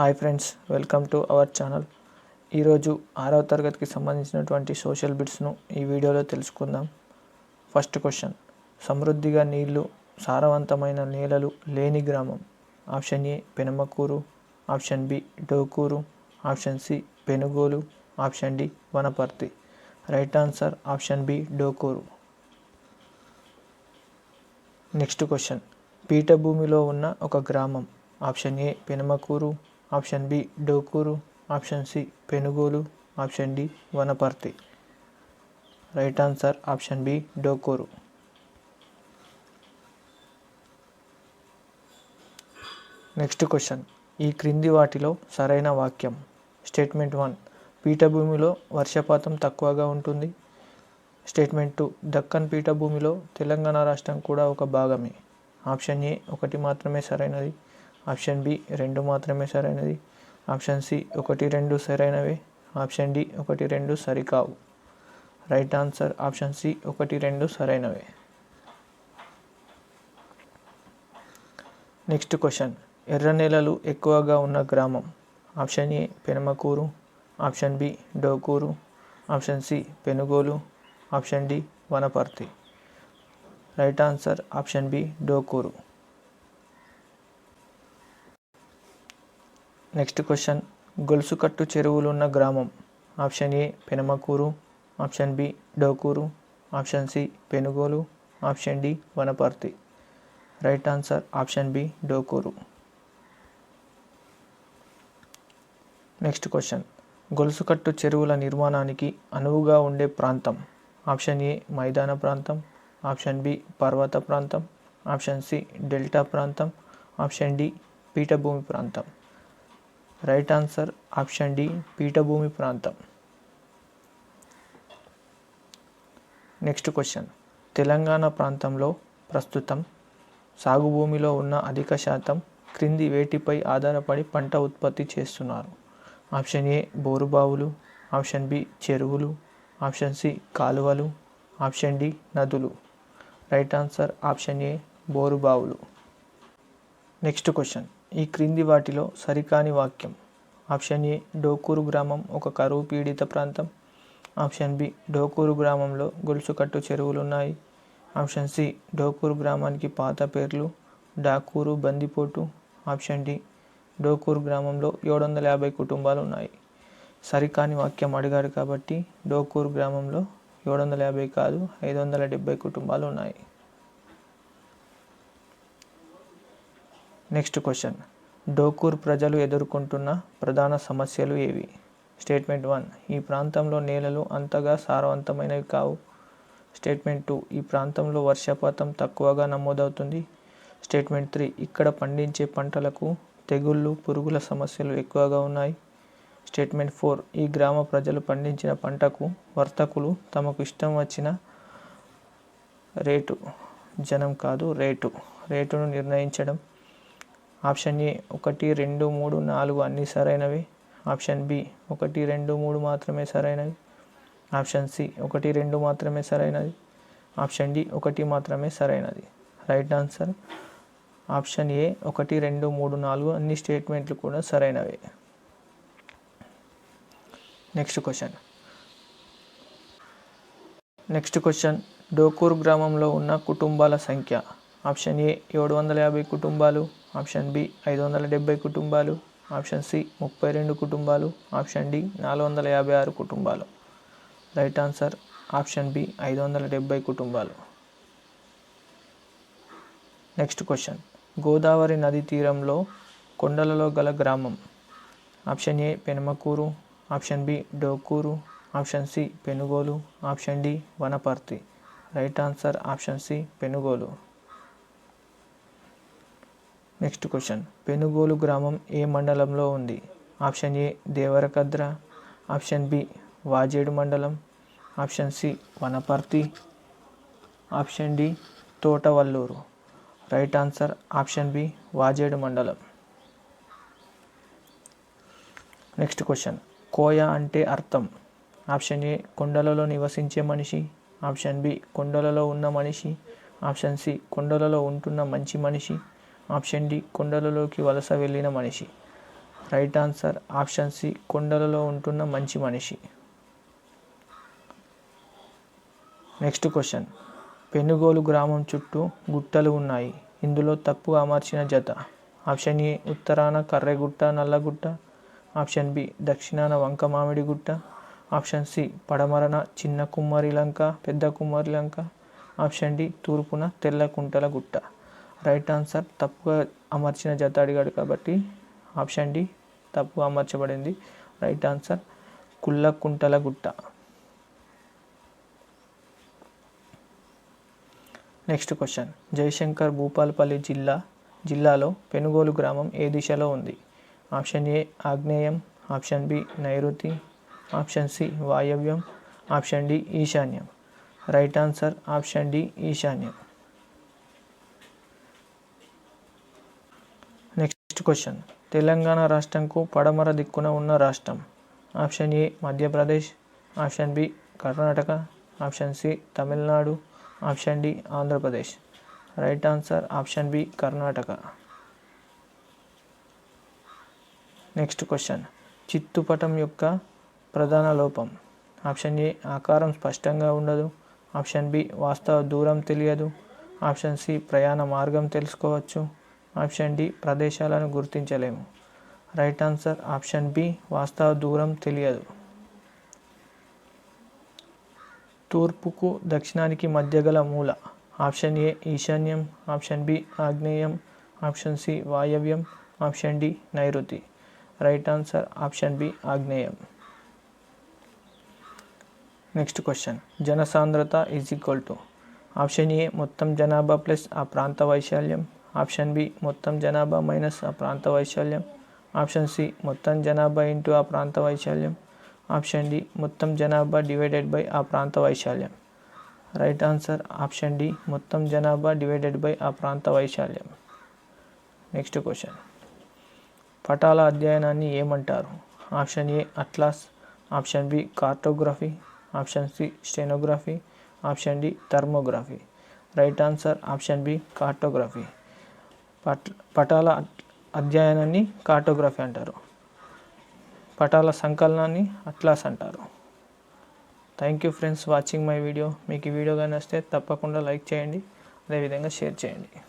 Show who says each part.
Speaker 1: Hi friends welcome to our channel. ఈరోజు ఆరవ తరగతికి సంబంధించినటువంటి సోషల్ బిట్స్ను ఈ వీడియోలో తెలుసుకుందాం. ఫస్ట్ క్వశ్చన్ సమృద్ధిగా నీళ్ళు సారవంతమైన నేలలు లేని గ్రామం. Option A Penamakuru. Option B Dokuru. Option C Penugolu. Option D Wanaparthy. Right answer option B Dokuru. Next question పీఠభూమిలో ఉన్న ఒక గ్రామం. Option A Penamakuru. Option B Dokuru option C Penugolu option D Wanaparthy. Right answer option B Dokuru. Next question. ఈ క్రింది వాటిలో సరైన వాక్యం. Statement one. పీఠభూమిలో వర్షపాతం తక్కువగా ఉంటుంది. Statement two. దక్కన్ పీఠభూమిలో తెలంగాణ రాష్ట్రం కూడా ఒక భాగమే. ఆప్షన్ ఏ ఒకటి మాత్రమే సరైనది. ఆప్షన్ బి రెండు మాత్రమే సరైనది. ఆప్షన్ సి ఒకటి రెండు సరైనవే. ఆప్షన్ డి ఒకటి రెండు సరికావు. రైట్ ఆన్సర్ ఆప్షన్ సి ఒకటి రెండు సరైనవే. Next question. ఎర్ర నేలలు ఎక్కువగా ఉన్న గ్రామం. Option A Penamakuru. Option B Dokuru. Option C Penugolu. Option D Wanaparthy. Right answer option B Dokuru. Next question గొలుసుకట్టు చెరువులున్న గ్రామం. Option A Penamakuru. Option B Dokuru. Option C Penugolu. Option D Wanaparthy. Right answer option B Dokuru. Next question గొలుసుకట్టు చెరువుల నిర్మాణానికి అనువుగా ఉండే ప్రాంతం. Option A మైదాన ప్రాంతం. Option B పర్వత ప్రాంతం. ఆప్షన్ సి డెల్టా ప్రాంతం. ఆప్షన్ డి పీఠభూమి ప్రాంతం. రైట్ ఆన్సర్ ఆప్షన్ డి పీఠభూమి ప్రాంతం. నెక్స్ట్ క్వశ్చన్ తెలంగాణ ప్రాంతంలో ప్రస్తుతం సాగు భూమిలో ఉన్న అధిక శాతం క్రింది వేటిపై ఆధారపడి పంట ఉత్పత్తి చేస్తున్నారు? ఆప్షన్ ఏ బోరుబావులు. ఆప్షన్ బి చెరువులు. ఆప్షన్ సి కాలువలు. ఆప్షన్ డి నదులు. రైట్ ఆన్సర్ ఆప్షన్ ఏ బోరుబావులు. నెక్స్ట్ క్వశ్చన్ ఈ క్రింది వాటిలో సరికాని వాక్యం. ఆప్షన్ ఏ డోకూరు గ్రామం ఒక కరువు పీడిత ప్రాంతం. ఆప్షన్ బి డోకూరు గ్రామంలో గొలుసుకట్టు చెరువులు ఉన్నాయి ఆప్షన్ సి డోకూరు గ్రామానికి పాత పేర్లు డాకూరు బందిపోటు. ఆప్షన్ డి డోకూరు గ్రామంలో ఏడు వందల యాభై కుటుంబాలు ఉన్నాయి సరికాని వాక్యం అడిగాడు కాబట్టి డోకూరు గ్రామంలో ఏడు వందల యాభై కాదు ఐదు వందల డెబ్బై కుటుంబాలు ఉన్నాయి నెక్స్ట్ క్వశ్చన్ డోకూర్ ప్రజలు ఎదుర్కొంటున్న ప్రధాన సమస్యలు ఏవి? స్టేట్మెంట్ వన్ ఈ ప్రాంతంలో నేలలు అంతగా సారవంతమైనవి కావు. స్టేట్మెంట్ టూ ఈ ప్రాంతంలో వర్షపాతం తక్కువగా నమోదవుతుంది. స్టేట్మెంట్ త్రీ ఇక్కడ పండించే పంటలకు తెగుళ్ళు పురుగుల సమస్యలు ఎక్కువగా ఉన్నాయి. స్టేట్మెంట్ ఫోర్ ఈ గ్రామ ప్రజలు పండించిన పంటకు వర్తకులు తమకు ఇష్టం వచ్చిన రేటు. జనం కాదు రేటు. రేటును నిర్ణయించడం. ఆప్షన్ ఏ ఒకటి రెండు మూడు నాలుగు అన్నీ సరైనవి. ఆప్షన్ బి ఒకటి రెండు మూడు మాత్రమే సరైనవి. ఆప్షన్ సి ఒకటి రెండు మాత్రమే సరైనది. ఆప్షన్ డి ఒకటి మాత్రమే సరైనది. Right answer? ఆప్షన్ ఏ ఒకటి రెండు మూడు నాలుగు అన్ని స్టేట్మెంట్లు కూడా సరైనవే. Next question. Next question. Dokur గ్రామంలో ఉన్న కుటుంబాల సంఖ్య. ఆప్షన్ ఏ ఏడు వందల యాభై కుటుంబాలు. ఆప్షన్ బి ఐదు వందల డెబ్బై కుటుంబాలు ఆప్షన్ సి ముప్పై రెండు కుటుంబాలు ఆప్షన్ డి నాలుగు వందల యాభై ఆరు కుటుంబాలు. రైట్ ఆన్సర్ ఆప్షన్ బి ఐదు వందల డెబ్బై కుటుంబాలు. Next question. గోదావరి నది తీరంలో కొండలలో గల గ్రామం. Option A Penamakuru option B Dokuru option C Penugolu option D Wanaparthy. Right answer option C Penugolu. Next question. Penugolu గ్రామం ఏ మండలంలో ఉంది? Option A Devarakadra option B Vajedu మండలం option C Wanaparthy option D Thotavalluru. Right answer option B Vajedu మండలం. Next question. కోయ అంటే అర్థం. Option A కొండలలో నివసించే మనిషి ఆప్షన్ బి కొండలలో ఉన్న మనిషి ఆప్షన్ సి కొండలలో ఉంటున్న మంచి మనిషి ఆప్షన్ డి కొండలలోకి వలస వెళ్ళిన మనిషి. రైట్ ఆన్సర్ ఆప్షన్ సి కొండలలో ఉంటున్న మంచి మనిషి. Next question. పెనుగోలు గ్రామం చుట్టూ గుట్టలు ఉన్నాయి. ఇందులో తప్పు అమర్చిన జత. ఆప్షన్ ఏ ఉత్తరాన కర్రెగుట్ట నల్లగుట్ట. ఆప్షన్ బి దక్షిణాన వంక మామిడి గుట్ట. ఆప్షన్ సి పడమరన చిన్న కుమ్మరి లంక పెద్ద కుమ్మరి లంక. ఆప్షన్ డి తూర్పున తెల్ల కుంటల గుట్ట. Right answer. తప్పుగా అమర్చిన జత అడిగాడు కాబట్టి ఆప్షన్ డి తప్పుగా అమర్చబడింది. రైట్ ఆన్సర్ కుళ్ళ కుంటల గుట్ట. నెక్స్ట్ క్వశ్చన్ జయశంకర్ భూపాలపల్లి జిల్లా జిల్లాలో పెనుగోలు గ్రామం ఏ దిశలో ఉంది? ఆప్షన్ ఏ ఆగ్నేయం. ఆప్షన్ బి నైరుతి. ఆప్షన్ సి వాయవ్యం. ఆప్షన్ డి ఈశాన్యం. రైట్ ఆన్సర్ ఆప్షన్ డి ఈశాన్యం. నెక్స్ట్ క్వశ్చన్ తెలంగాణ రాష్ట్రంకు పడమర దిక్కున ఉన్న రాష్ట్రం. Option A Madhya Pradesh. Option B Karnataka. Option C Tamil Nadu. Option D Andhra Pradesh. Right answer option B Karnataka. Next question చిత్తుపటం యొక్క ప్రధాన లోపం. ఆప్షన్ ఏ ఆకారం స్పష్టంగా ఉండదు. ఆప్షన్ బి వాస్తవ దూరం తెలియదు. ఆప్షన్ సి ప్రయాణ మార్గం తెలుసుకోవచ్చు. ఆప్షన్ డి ప్రదేశాలను గుర్తించలేము. రైట్ ఆన్సర్ ఆప్షన్ బి వాస్తవ దూరం తెలియదు. తూర్పుకు దక్షిణానికి మధ్య గల మూల. ఆప్షన్ ఏ ఈశాన్యం. ఆప్షన్ బి ఆగ్నేయం. ఆప్షన్ సి వాయవ్యం. ఆప్షన్ డి నైరుతి. రైట్ ఆన్సర్ ఆప్షన్ బి ఆగ్నేయం. Next question. జనసాంద్రత is equal to. Option A మొత్తం జనాభా ప్లస్ ఆ ప్రాంత వైశాల్యం. ఆప్షన్ బి మొత్తం జనాభా మైనస్ ఆ ప్రాంత వైశాల్యం. ఆప్షన్ సి మొత్తం జనాభా ఇంటూ ఆ ప్రాంత వైశాల్యం. ఆప్షన్ డి మొత్తం జనాభా డివైడెడ్ బై ఆ ప్రాంత వైశాల్యం. రైట్ ఆన్సర్ ఆప్షన్ డి మొత్తం జనాభా డివైడెడ్ బై ఆ ప్రాంత వైశాల్యం. Next question. పటాల అధ్యయనాన్ని ఏమంటారు? Option A atlas option B cartography option C stenography option D thermography. Right answer option B cartography. పట్ పటాల అధ్యయనాన్ని కార్టోగ్రఫీ అంటారు. పటాల సంకలనాన్ని అట్లాస్ అంటారు. Thank you friends watching my video. మీకు ఈ వీడియో కానీ వస్తే తప్పకుండా లైక్ చేయండి. అదేవిధంగా షేర్ చేయండి.